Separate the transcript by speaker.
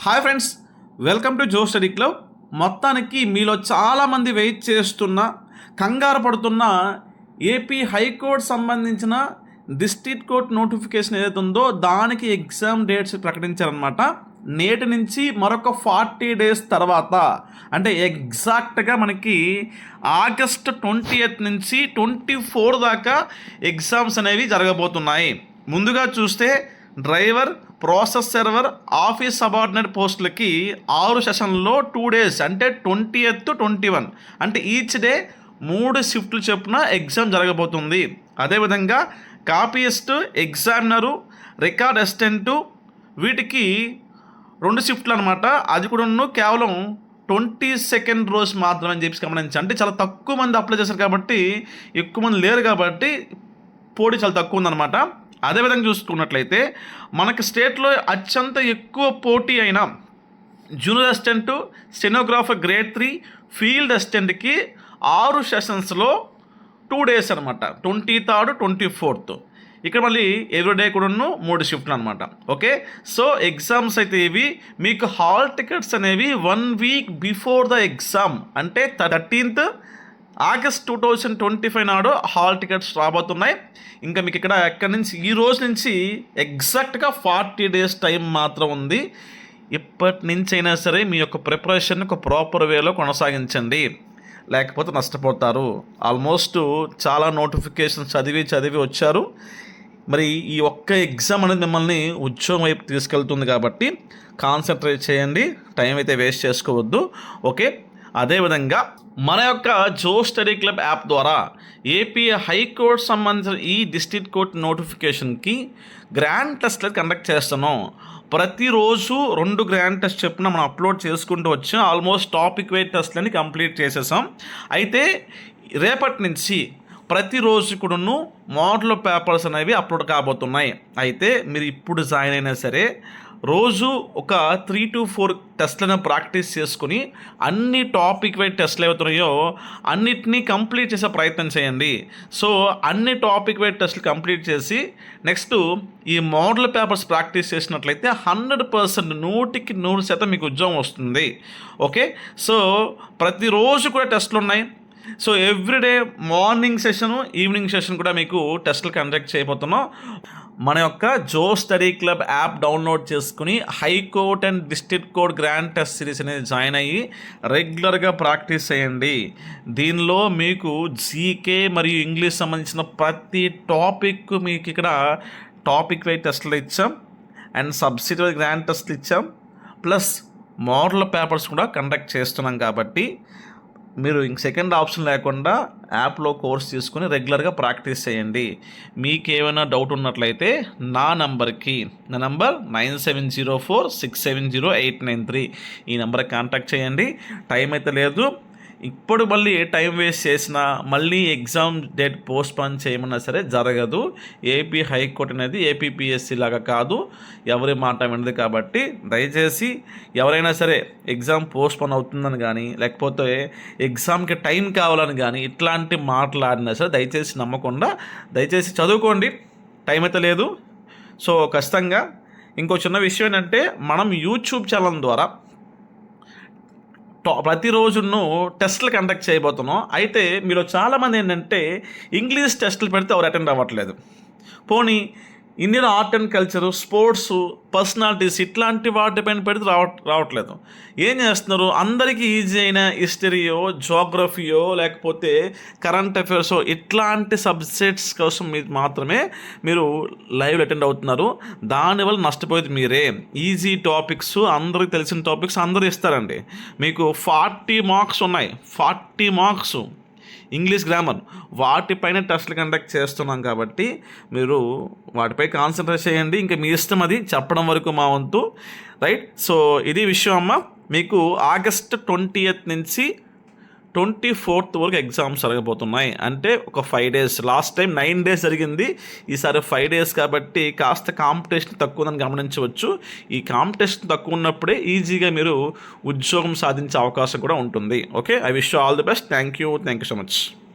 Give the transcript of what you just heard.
Speaker 1: Hi friends welcome to Jo study club మొత్తానికి మీలో చాలామంది వెయిట్ చేస్తున్న కంగారు పడుతున్న ఏపీ హైకోర్టు సంబంధించిన డిస్ట్రిక్ట్ కోర్ట్ నోటిఫికేషన్ ఏదైతే ఉందో దానికి ఎగ్జామ్ డేట్స్ ప్రకటించారనమాట నేటి నుంచి మరొక ఫార్టీ డేస్ తర్వాత అంటే ఎగ్జాక్ట్గా మనకి ఆగస్ట్ ట్వంటీ ఎయిత్ నుంచి ట్వంటీ ఫోర్ దాకా ఎగ్జామ్స్ అనేవి జరగబోతున్నాయి. ముందుగా చూస్తే driver process server office subordinate పోస్టులకి ఆరు సెషన్లో టూ డేస్ అంటే ట్వంటీ ఎయిత్ ట్వంటీ వన్. అంటే ఈచ్ డే మూడు షిఫ్ట్లు చొప్పున ఎగ్జామ్ జరగబోతుంది. అదేవిధంగా కాపీయిస్ట్ ఎగ్జామినరు రికార్డ్ అసిస్టెంటు వీటికి రెండు షిఫ్ట్లు అనమాట అది కూడా కేవలం ట్వంటీ సెకండ్ రోజు మాత్రమే అని చెప్పి గమనించి అంటే చాలా తక్కువ మంది అప్లై చేశారు కాబట్టి ఎక్కువ మంది లేరు కాబట్టి పోటీ చాలా తక్కువ ఉందన్నమాట. అదేవిధంగా చూసుకున్నట్లయితే మనకి స్టేట్లో అత్యంత ఎక్కువ పోటీ అయిన junior assistant stenographer grade three field అసిస్టెంట్కి ఆరు సెషన్స్లో టూ డేస్ అనమాట ట్వంటీ థర్డ్ ట్వంటీ ఫోర్త్. ఇక్కడ మళ్ళీ ఎవ్రీడే కూడాను మూడు షిఫ్ట్లు అనమాట ఓకే? సో ఎగ్జామ్స్ అయితే ఇవి. మీకు హాల్ టికెట్స్ అనేవి one week before the exam. అంటే thirteenth August two thousand twenty five నాడు హాల్ టికెట్స్ రాబోతున్నాయి. ఇంకా మీకు ఇక్కడ ఎక్కడి నుంచి ఈ రోజు నుంచి ఎగ్జాక్ట్గా ఫార్టీ డేస్ టైం మాత్రం ఉంది. ఇప్పటి నుంచి అయినా సరే మీ యొక్క ప్రిపరేషన్ ఒక ప్రాపర్ వేలో కొనసాగించండి. లేకపోతే నష్టపోతారు. ఆల్మోస్ట్ చాలా నోటిఫికేషన్స్ చదివి చదివి వచ్చారు. మరి ఈ ఒక్క ఎగ్జామ్ అనేది మిమ్మల్ని ఉద్యోగం వైపు తీసుకెళ్తుంది కాబట్టి కాన్సన్ట్రేట్ చేయండి. టైం అయితే వేస్ట్ చేసుకోవద్దు. ఓకే? అదేవిధంగా మన యొక్క జో స్టడీ క్లబ్ యాప్ ద్వారా ఏపీ హైకోర్టు సంబంధించిన ఈ డిస్ట్రిక్ట్ కోర్ట్ నోటిఫికేషన్కి గ్రాండ్ టెస్ట్లు కండక్ట్ చేస్తున్నాం. ప్రతిరోజు రెండు గ్రాండ్ టెస్ట్ చెప్పిన మనం అప్లోడ్ చేసుకుంటూ వచ్చాం ఆల్మోస్ట్ టాపిక్ వైట్ టెస్ట్లని కంప్లీట్ చేసేసాం. అయితే రేపటి నుంచి ప్రతిరోజు కూడాను మోడల్ పేపర్స్ అనేవి అప్లోడ్ కాబోతున్నాయి. అయితే మీరు ఇప్పుడు జాయిన్ అయినా సరే రోజు ఒక త్రీ టు ఫోర్ టెస్ట్లను ప్రాక్టీస్ చేసుకుని అన్ని టాపిక్ వైజ్ టెస్ట్లు అవుతున్నాయో అన్నిటినీ కంప్లీట్ చేసే ప్రయత్నం చేయండి. సో అన్ని టాపిక్ వైజ్ టెస్ట్లు కంప్లీట్ చేసి నెక్స్ట్ ఈ మోడల్ పేపర్స్ ప్రాక్టీస్ చేసినట్లయితే హండ్రెడ్ పర్సెంట్ నూటికి నూరు శాతం మీకు ఉద్యోగం వస్తుంది. ఓకే? సో ప్రతిరోజు కూడా టెస్ట్లు ఉన్నాయి. So everyday morning session evening session కూడా మీకు టెస్ట్లు కండక్ట్ చేయబోతున్నాం. మన యొక్క Jo study club app download చేసుకుని high court and district court grand test series అనేది జాయిన్ అయ్యి రెగ్యులర్గా ప్రాక్టీస్ చేయండి. దీనిలో మీకు జీకే మరియు ఇంగ్లీష్ సంబంధించిన ప్రతి టాపిక్ మీకు ఇక్కడ టాపిక్ వై టెస్ట్లు ఇచ్చాం. అండ్ సబ్సిడీ గ్రాండ్ టెస్ట్లు ఇచ్చాం. ప్లస్ మోడల్ పేపర్స్ కూడా కండక్ట్ చేస్తున్నాం కాబట్టి మీరు ఇంక సెకండ్ ఆప్షన్ లేకుండా యాప్లో కోర్స్ తీసుకుని రెగ్యులర్గా ప్రాక్టీస్ చేయండి. మీకు ఏమైనా డౌట్ ఉన్నట్లయితే నా నంబర్కి నా number nine seven zero four six seven zero eight nine three. ఈ నెంబర్కి కాంటాక్ట్ చేయండి. టైం అయితే లేదు. ఇప్పుడు మళ్ళీ టైం వేస్ట్ చేసినా మళ్ళీ ఎగ్జామ్ డేట్ పోస్ట్ పోన్ చేయమన్నా సరే జరగదు. ఏపీ హైకోర్టు అనేది ఏపీపీఎస్సీ లాగా కాదు. ఎవరి మాట వినదు కాబట్టి దయచేసి ఎవరైనా సరే ఎగ్జామ్ పోస్ట్ పోన్ అవుతుందని కానీ లేకపోతే ఎగ్జామ్కి టైం కావాలని కానీ ఇట్లాంటి మాట్లాడినా సరే దయచేసి నమ్మకుండా దయచేసి చదువుకోండి. టైం అయితే లేదు. సో ఖచ్చితంగా ఇంకో చిన్న విషయం ఏంటంటే మనం యూట్యూబ్ ఛానల్ ద్వారా ప్రతిరోజును టెస్ట్లు కండక్ట్ చేయబోతున్నాం. అయితే మీరు చాలామంది ఏంటంటే ఇంగ్లీష్ టెస్టులు పెడితే ఎవరు అటెండ్ అవ్వట్లేదు. పోనీ Indian art and culture sports personalities ఇట్లాంటి వాటిపైన పెడితే రావ రావట్లేదు. ఏం చేస్తున్నారు? అందరికీ ఈజీ అయిన హిస్టరీయో జోగ్రఫీయో లేకపోతే కరెంట్ అఫైర్స్ ఇట్లాంటి సబ్జెక్ట్స్ కోసం మీరు మాత్రమే మీరు లైవ్ అటెండ్ అవుతున్నారు. దానివల్ల నష్టపోయేది మీరే. ఈజీ టాపిక్స్ అందరికి తెలిసిన టాపిక్స్ అందరూ ఇస్తారండి. మీకు ఫార్టీ మార్క్స్ ఉన్నాయి. Forty marks English grammar. వాటిపైన టెస్ట్లు కండక్ట్ చేస్తున్నాం కాబట్టి మీరు వాటిపై కాన్సన్ట్రేట్ చేయండి. ఇంకా మీ ఇష్టం అది చెప్పడం వరకు మా వంతు. రైట్? సో ఇది విషయం అమ్మ. మీకు ఆగస్ట్ ట్వంటీ నుంచి ట్వంటీ ఫోర్త్ వరకు ఎగ్జామ్స్ జరగబోతున్నాయి. అంటే ఒక five days. Last time nine days జరిగింది. ఈసారి ఫైవ్ డేస్ కాబట్టి కాస్త కాంపిటీషన్ తక్కువ ఉందని గమనించవచ్చు. ఈ కాంపిటీషన్ తక్కువ ఉన్నప్పుడే ఈజీగా మీరు ఉద్యోగం సాధించే అవకాశం కూడా ఉంటుంది. Okay? I wish all the best. Thank you. Thank you so much.